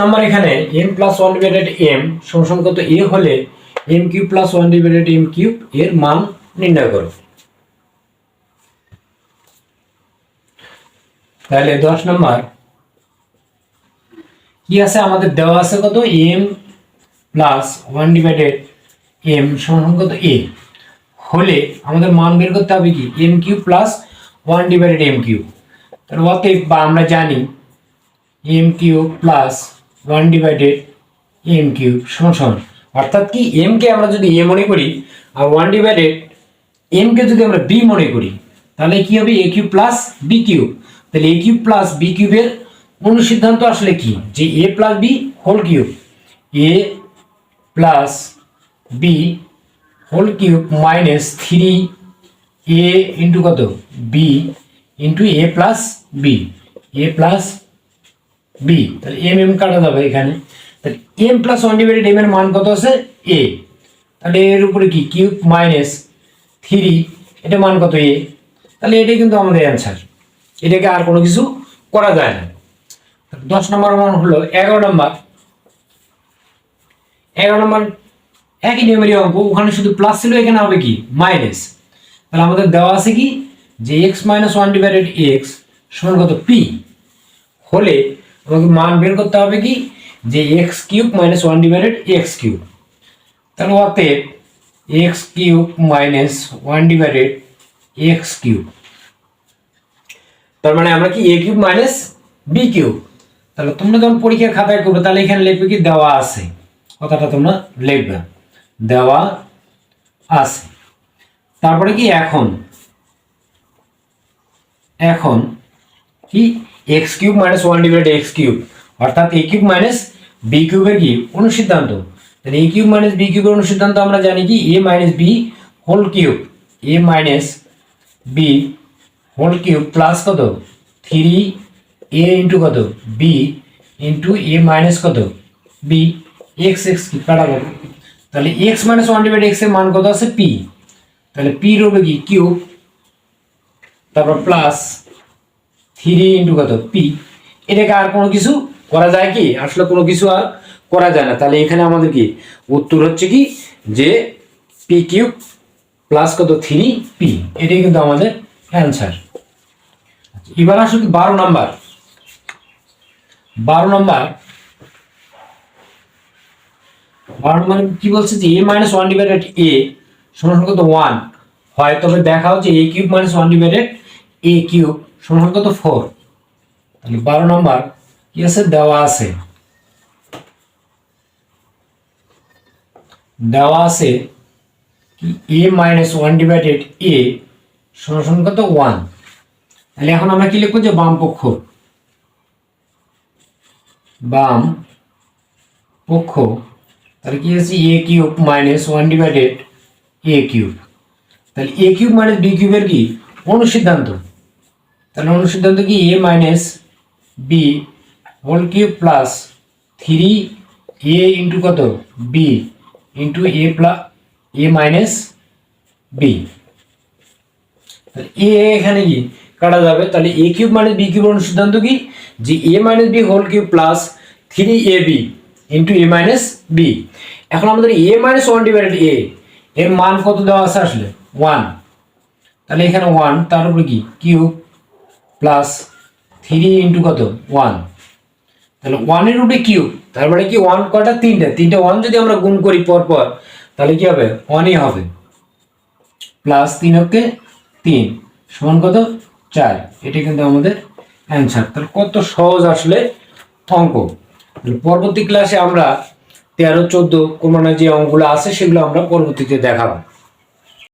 নম্বর এখানে M plus one divided M A হলে M cube plus one divided M cube এর মান নির্ণয় করো। তাহলে দশ নম্বর, কি আছে আমাদের দেওয়া আছে কত? M plus one divided M সমান কত এ হলে আমাদের মান বের করতে হবে কি? M cube plus one divided M cube তাহলে অতএব আমরা জানি M cube plus one divided M cube সমান সমান। অর্থাৎ কি এম কে আমরা যদি এ মনে করি, আর ওয়ান ডিভাইডেড এম কে যদি আমরা বি মনে করি, তাহলে কি হবে? A cube plus B cube তাহলে এ কিউব প্লাস বি কিউবের অনুসিদ্ধান্ত আসলে কি? যে A plus B whole cube A plus B whole cube minus three A into কত? B into A plus B A plus B তাহলে M M কাটা যাবে এখানে। তাহলে M plus one divided M এর মান কত আছে? এ তাহলে এর উপরে কি? কিউব মাইনাস থ্রি এটা মান কত এ তাহলে এটাই কিন্তু আমাদের অ্যান্সার এটাকে আর কোনো কিছু করা যায় না। দশ নম্বর মান হলো এগারো নম্বর। এগারো নম্বর একই নিয়মেরই অঙ্ক, ওখানে শুধু প্লাস ছিল, এখানে হবে কি? মাইনাস তাহলে আমাদের দেওয়া আছে কি? যে X minus one divided X সমান কত? পি হলে আমাকে মান বের করতে হবে কি? যে X cube minus one divided X cube. তাহলে অতএব X cube minus one divided X cube. তার মানে আমরা কি A cube minus B cube? তাহলে তোমরা যখন পরীক্ষার খাতায় করবে, তাহলে এখানে লিখবে কি? দেওয়া আছে। কথাটা তোমরা লিখবে। দেওয়া আছে। তারপরে কি? এখন। এখন কি? X cube minus one divide X cube অর্থাৎ এ কিউব মাইনাস বি কিউবের কি? অনুসিদ্ধান্ত। তাহলে এ কিউব মাইনাস বি কিউবের অনুসিদ্ধান্ত আমরা জানি কি? A minus B whole cube A minus B whole cube plus কত? থ্রি এ ইন্টু কত? বি ইন্টু এ মাইনাস কত? বি এক্স এক্স কি কাটা যাবে তাহলে এক্স মাইনাস ওয়ান ডিভাইড এক্সের মান কত আছে? পি তাহলে পি রবে কি? কিউব তারপর প্লাস থ্রি ইন্টু কত? পি। এটাকে আর কোনো কিছু করা যায় কি? আসলে কোনো কিছু আর করা যায় না। তাহলে এখানে আমাদের কি? উত্তর হচ্ছে কি যে পি কিউব প্লাস কত? থ্রি পি এটাই কিন্তু আমাদের অ্যান্সার। এবার আসলে বারো নাম্বার। বারো নাম্বার। বারো নম্বর কি বলছে যে A minus one divided A সমান কত? ওয়ান হয়, তবে দেখাও যে A cube minus one divided A cube. সমান কত ফোর তাহলে বারো নম্বর, কি আছে? দেওয়া আছে। দেওয়া আছে কি? A minus one divided A সমান কত ওয়ান তাহলে এখন আমরা কি লিখব যে বাম পক্ষ? বাম পক্ষ। তাহলে কি আছে? A cube minus one divided A cube তাহলে এ কিউব মাইনাস বি কিউবের কি? অনুসিদ্ধান্ত। তাহলে অনুসিদ্ধান্ত কি? A minus B whole cube plus three A into কত? B into A plus A minus B A এখানে কি? কাটা যাবে। তাহলে A cube minus B cube অনুসিদ্ধান্ত কি? যে A minus B whole cube plus three A B into A minus B এখন আমাদের A minus one divided A এর মান কত দেওয়া আছে আসলে? ওয়ান তাহলে এখানে ওয়ান তার উপরে কি? কিউব প্লাস থ্রি ইন্টু কত? ওয়ান। তাহলে ওয়ানের রুটে কিউব, তার মানে কি ওয়ান কটা? তিনটে। তিনটে ওয়ান যদি আমরা গুণ করি পর পর তাহলে কি হবে? ওয়ানই হবে। প্লাস তিন হচ্ছে তিন, সমান কত? চার। এটা কিন্তু আমাদের অ্যান্সার তাহলে কত সহজ আসলে অঙ্ক। পরবর্তী ক্লাসে আমরা তেরো, চোদ্দ কোরবানার যে অঙ্কগুলো আছে, সেগুলো আমরা পরবর্তীতে দেখাবো।